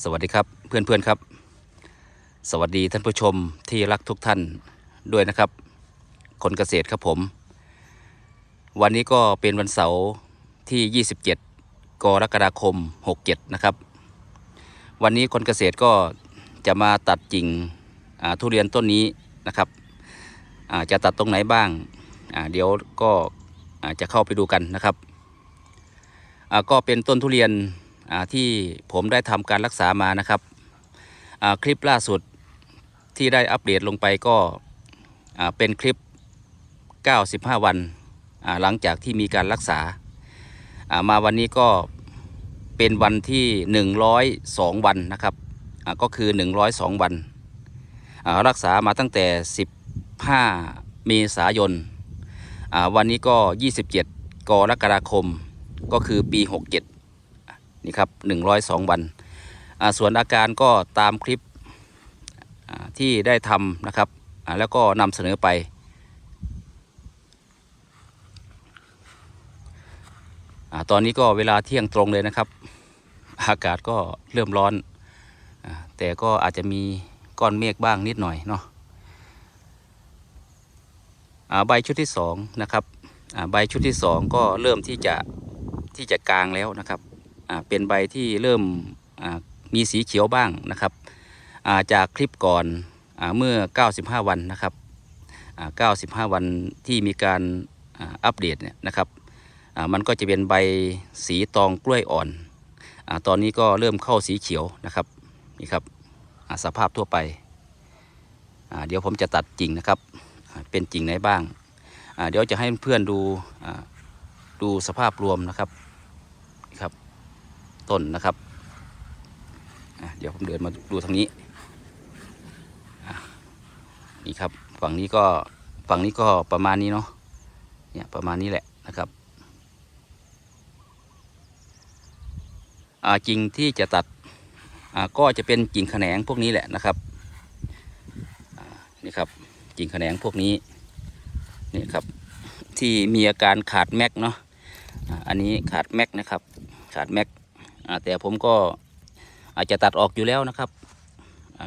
สวัสดีครับเพื่อนๆครับ สวัสดีท่านผู้ชมที่รักทุกท่านด้วยนะครับ คนเกษตรครับผม วันนี้ก็เป็นวันเสาร์ที่ 27 กรกฎาคม 67 นะครับ วันนี้คนเกษตรก็จะมาตัดกิ่งทุเรียนต้นนี้นะครับจะตัดตรงไหนบ้าง เดี๋ยวก็จะเข้าไปดูกันนะครับ ก็เป็นต้นทุเรียน ที่ผมได้ทำการรักษามานะครับคลิปล่าสุดที่ได้อัปเดตลงไปก็เป็นคลิป 95 วันหลังจากที่มีการรักษาามาวันนี้ก็เป็นวันที่ 102 วันนะครับก็คือ 102 วันรักษามาตั้งแต่ 15 เมษายน วันนี้ก็ 27 กรกฎาคม ก็คือปี 67 นี่ครับ102วันอ่าส่วนอาการก็ตามคลิปที่ได้ทำนะครับแล้วก็นำเสนอไปอตอนนี้ก็เวลาเที่ยงตรงเลยนะครับ อากาศก็เริ่มร้อน แต่ก็อาจจะมีก้อนเมฆบ้างนิดหน่อยเนาะใบชุดที่สองนะครับใบชุดที่สองก็เริ่มที่จะที่จะกลางแล้วนะครับ เป็นใบที่เริ่มมีสีเขียวบ้างนะครับาจากคลิปก่อนอเมื่อ 95 วันนะครับ95 วันที่มีการอัปเดตเนี่ยนะครับมันก็จะเป็นใบสีตองกล้วยอ่อนอตอนนี้ก็เริ่มเข้าสีเขียวนะครับนี่ครับสภาพทั่วไป เดี๋ยวผมจะตัดกิ่งนะครับ เป็นกิ่งไหนบ้าง เดี๋ยวจะให้เพื่อนดูดูสภาพรวมนะครับ ต้นนะครับ เดี๋ยวผมเดินมาดูทางนี้นี่ครับฝั่งนี้ก็ฝั่งนี้ก็ประมาณนี้เนาะเนี่ยประมาณนี้แหละนะครับกิ่งที่จะตัดก็จะเป็นกิ่งแขนงพวกนี้แหละนะครับนี่ครับกิ่งแขนงพวกนี้นี่ครับที่มีอาการขาดแม็กเนาะอันนี้ขาดแม็กนะครับขาดแม็ก แต่ผมก็อาจจะตัดออกอยู่แล้วนะครับ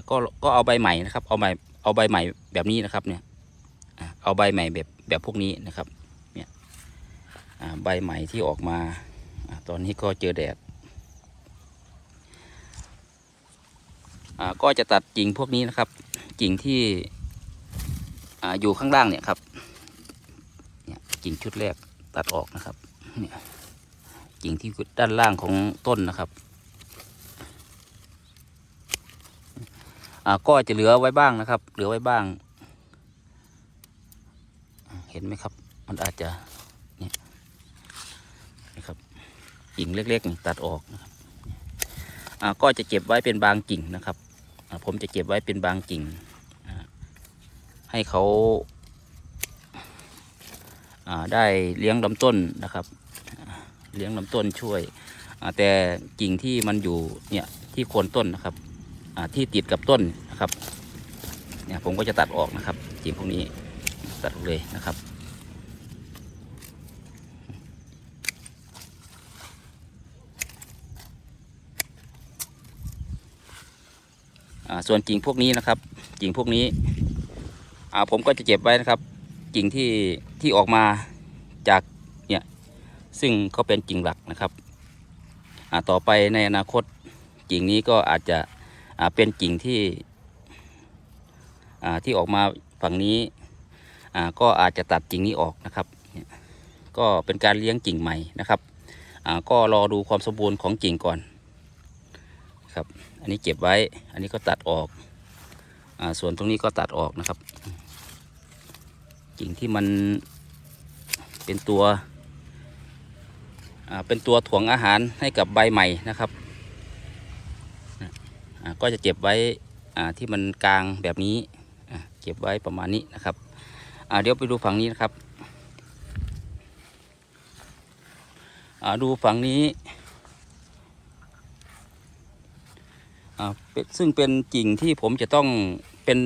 ก็ก็เอาใบใหม่นะครับ เอาใบเอาใบใหม่แบบนี้นะครับเนี่ยเอาใบใหม่แบบแบบพวกนี้นะครับเนี่ยใบใหม่ที่ออกมาตอนนี้ก็เจอแดดก็จะตัดกิ่งพวกนี้นะครับกิ่งที่ออยู่ข้างล่างเนี่ยครับเนี่ยกิ่งชุดแรกตัดออกนะครับเนี่ย กิ่งที่ด้านล่างของต้นนะครับอ่าก็จะเหลือไว้บ้างนะครับ เหลือไว้บ้าง เห็นไหมครับ มันอาจจะเนี่ยนะครับกิ่งเล็กๆตัดออกนะครับอ่าก็จะเก็บไว้เป็นบางกิ่งนะครับอ่าผมจะเก็บไว้เป็นบางกิ่งอ่าให้เขาอ่าได้เลี้ยงลำต้นนะครับ เลี้ยงลำต้นช่วย แต่กิ่งที่มันอยู่เนี่ยที่โคนต้นนะครับที่ติดกับต้นนะครับเนี่ยผมก็จะตัดออกนะครับกิ่งพวกนี้ตัดออกเลยนะครับส่วนกิ่งพวกนี้นะครับ กิ่งพวกนี้ผมก็จะเก็บไว้นะครับ กิ่งที่ที่ออกมา ซึ่งเขาเป็นกิ่งหลักนะครับต่อไปในอนาคตกิ่งนี้ก็อาจจะเป็นกิ่งที่ที่ออกมาฝั่งนี้ก็อาจจะตัดกิ่งนี้ออกนะครับ ก็เป็นการเลี้ยงกิ่งใหม่นะครับก็รอดูความสมบูรณ์ของกิ่งก่อนครับ อันนี้เก็บไว้ อันนี้ก็ตัดออกอส่วนตรงนี้ก็ตัดออกนะครับ กิ่งที่มันเป็นตัว เป็นตัวถ่วงอาหารให้กับใบใหม่นะครับก็จะเก็บไว้ที่มันกลางแบบนี้เก็บไว้ประมาณนี้นะครับเดี๋ยวไปดูฝั่งนี้นะครับดูฝั่งนี้ซึ่งเป็นกิ่งที่ผมจะต้องเป็น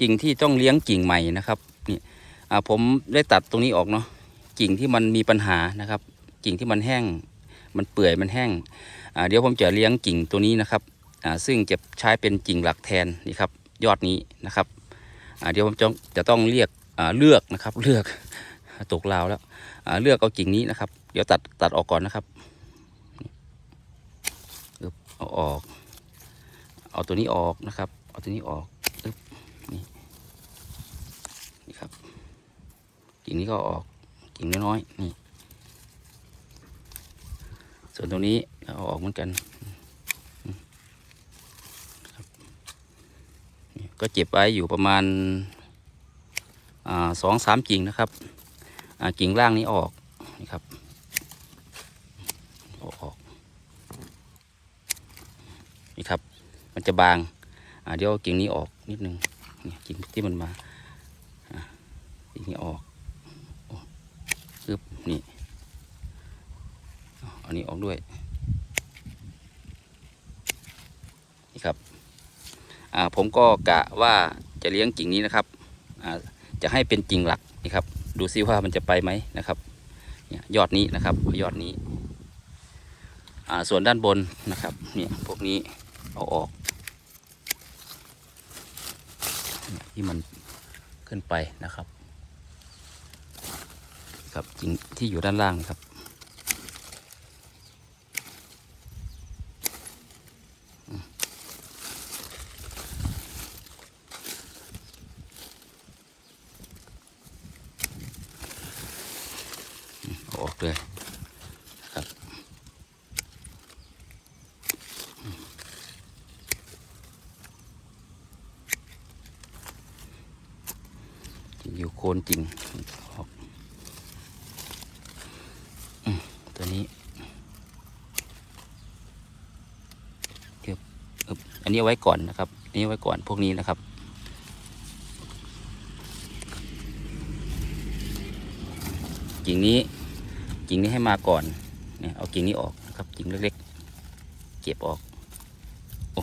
กิ่งที่ต้องเลี้ยงกิ่งใหม่นะครับนี่ผมได้ตัดตรงนี้ออกเนาะกิ่งที่มันมีปัญหานะครับ กิ่งที่มันแห้ง มันเปื่อยมันแห้งเดี๋ยวผมจะเลี้ยงกิ่งตัวนี้นะครับซึ่งจะใช้เป็นกิ่งหลักแทนนี่ครับยอดนี้นะครับเดี๋ยวผมจะจะต้องเรียกเลือกนะครับเลือกตกลาวแล้วเลือกเอากิ่งนี้นะครับ เดี๋ยวตัดตัดออกก่อนนะครับเอาออก เอาตัวนี้ออกนะครับ เอาตัวนี้ออกนี่นี่ครับกิ่งนี้ก็ออกกิ่งน้อยๆนี่ ส่วนตรงนี้เอาออกเหมือนกันก็เจ็บไว้อยู่ประมาณสองสามกิ่งนะครับกิ่งล่างนี้ออกนี่ครับออกนี่ครับ มันจะบางเดี๋ยวกิ่งนี้ออกนิดนึงกิ่งที่มันมาอ่ากิ่งนี้ออกโอ้ปึ๊บนี่ อันนี้ออกด้วย นี่ครับ อ่า ผมก็กะว่าจะเลี้ยงกิ่งนี้นะครับ อ่า จะให้เป็นกิ่งหลักนี่ครับ ดูซิว่ามันจะไปไหมนะครับ เนี่ยยอดนี้นะครับ ยอดนี้ อ่า ส่วนด้านบนนะครับ เนี่ย พวกนี้เอาออก ที่มันขึ้นไปนะครับ ครับ กิ่งที่อยู่ด้านล่างนะครับ เอาออกเลยครับอยู่โคนจริงออกอตัวนี้เดี๋ยวอึ๊บอันนี้ไว้ก่อนนะครับอันนี้ไว้ก่อนพวกนี้นะครับกิ่งนี้กิ่งนี้ให้มาก่อนเนี่ยเอากิ่งนี้ออกนะครับกิ่งเล็กๆ เก็บออกโอ้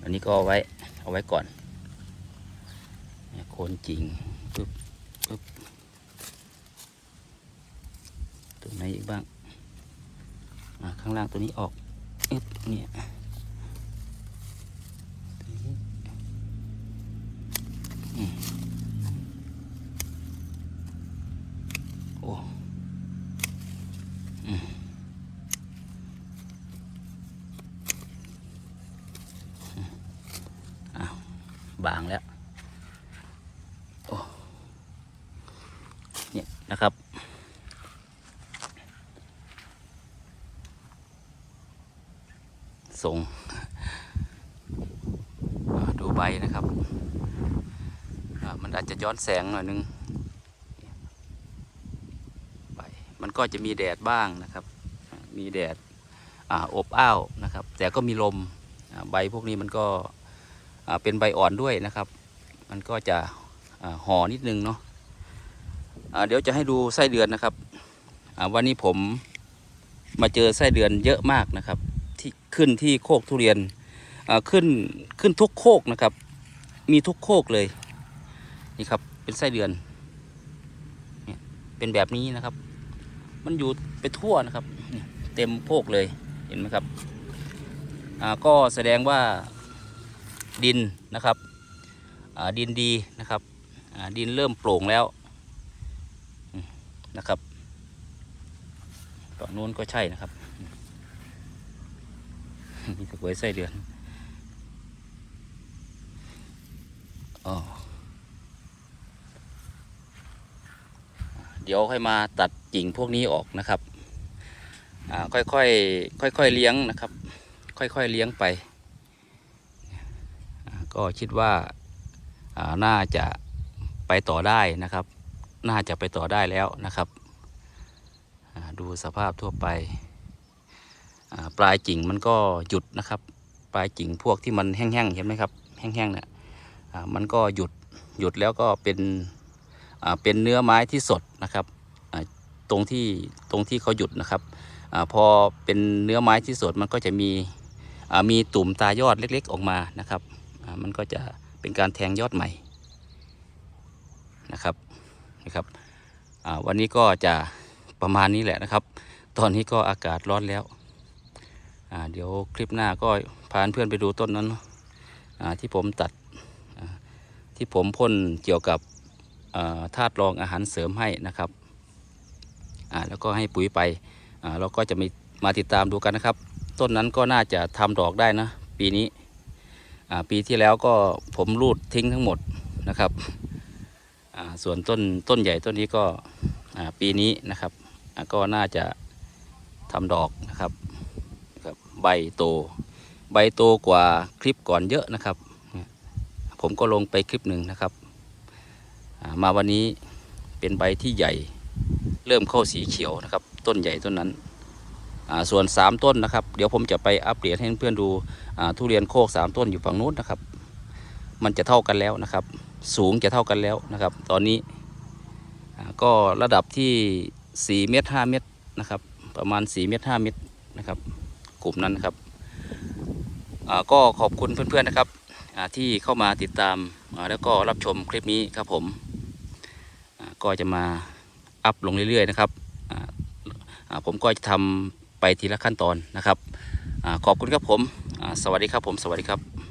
อั นนี้ก็เอาไว้เอาไว้ก่อนโคนจริงปึ๊บปึ๊บตัวไหนอีกบ้างข้างล่างตัวนี้ออกอึ๊บเนี่ย โอ้อืมอืมอ้าว บางแล้วเนี่ยนะครับส่งดูใบนะครับ มันอาจจะย้อนแสงหน่อยนึงไปมันก็จะมีแดดบ้างนะครับ มีแดดออบอ้าวนะครับ แต่ก็มีลมใบพวกนี้มันก็ เป็นใบอ่อนด้วยนะครับ มันก็จะห่อนิดนึงเนาะอ่าเดี๋ยวจะให้ดูไส้เดือนนะครับวันนี้ผมมาเจอไส้เดือนเยอะมากนะครับ ที่ขึ้นที่โคกทุเรียนขึ้นขึ้นทุกโคกนะครับ มีทุกโคกเลยนี่ครับเป็นไส้เดือนเป็นแบบนี้นะครับ มันอยู่ไปทั่วนะครับ เต็มโพกเลยเห็นไหมครับก็แสดงว่า ดินนะครับดินดีนะครับดินเริ่มโปร่งแล้วนะครับตอนนู้นก็ใช่นะครับนี่ตะกวยไส้เดือนอ๋อเดี๋ยวค่อยมาตัดกิ่งพวกนี้ออกนะครับ ค่อยๆ ค่อยๆ เลี้ยงนะครับ ค่อยๆ เลี้ยงไป ก็คิดว่าาน่าจะไปต่อได้นะครับ น่าจะไปต่อได้แล้วนะครับ ดูสภาพทั่วไป ปลายกิ่งมันก็หยุดนะครับ ปลายกิ่งพวกที่มันแห้งๆเห็นไหมครับ แห้งๆเนี่ยมันก็หยุดหยุดแล้วก็เป็นเป็นเนื้อไม้ที่สดนะครับตรงที่ตรงที่เขาหยุดนะครับอพอเป็นเนื้อไม้ที่สดมันก็จะมีมีตุ่มตายอดเล็ก ๆ ออกมานะครับ มันก็จะเป็นการแทงยอดใหม่นะครับนะครับวันนี้ก็จะประมาณนี้แหละนะครับ ตอนนี้ก็อากาศร้อนแล้วเดี๋ยวคลิปหน้าก็พาเพื่อนไปดูต้นนั้นที่ผมตัดที่ผมพ่นเกี่ยวกับธาตุรองอาหารเสริมให้นะครับแล้วก็ให้ปุ๋ยไปเราก็จะมีมาติดตามดูกันนะครับ ต้นนั้นก็น่าจะทำดอกได้นะ ปีนี้ ปีที่แล้วก็ผมรูดทิ้งทั้งหมดนะครับส่วนต้นต้นใหญ่ต้นนี้ก็ปีนี้นะครับก็น่าจะทำดอกนะครับครับใบโต ใบโตกว่าคลิปก่อนเยอะนะครับ ผมก็ลงไปคลิปหนึ่งนะครับ มาวันนี้เป็นใบที่ใหญ่เริ่มเข้าสีเขียวนะครับ ต้นใหญ่ต้นนั้น ส่วน 3 ต้นนะครับ เดี๋ยวผมจะไปอัปเดตให้เพื่อนดูทุเรียนโคก 3 ต้นอยู่ฝั่งนู้นนะครับ มันจะเท่ากันแล้วนะครับ สูงจะเท่ากันแล้วนะครับ ตอนนี้ก็ระดับที่4เมตร5เมตรนะครับ ประมาณ4เมตร5เมตรนะครับ กลุ่มนั้นนะครับก็ขอบคุณเพื่อนๆนะครับที่เข้ามาติดตามแล้วก็รับชมคลิปนี้ครับผมก็จะมาอัพลงเรื่อยๆนะครับผมก็จะทำ ไปทีละขั้นตอนนะครับอขอบคุณครับผม สวัสดีครับผม สวัสดีครับ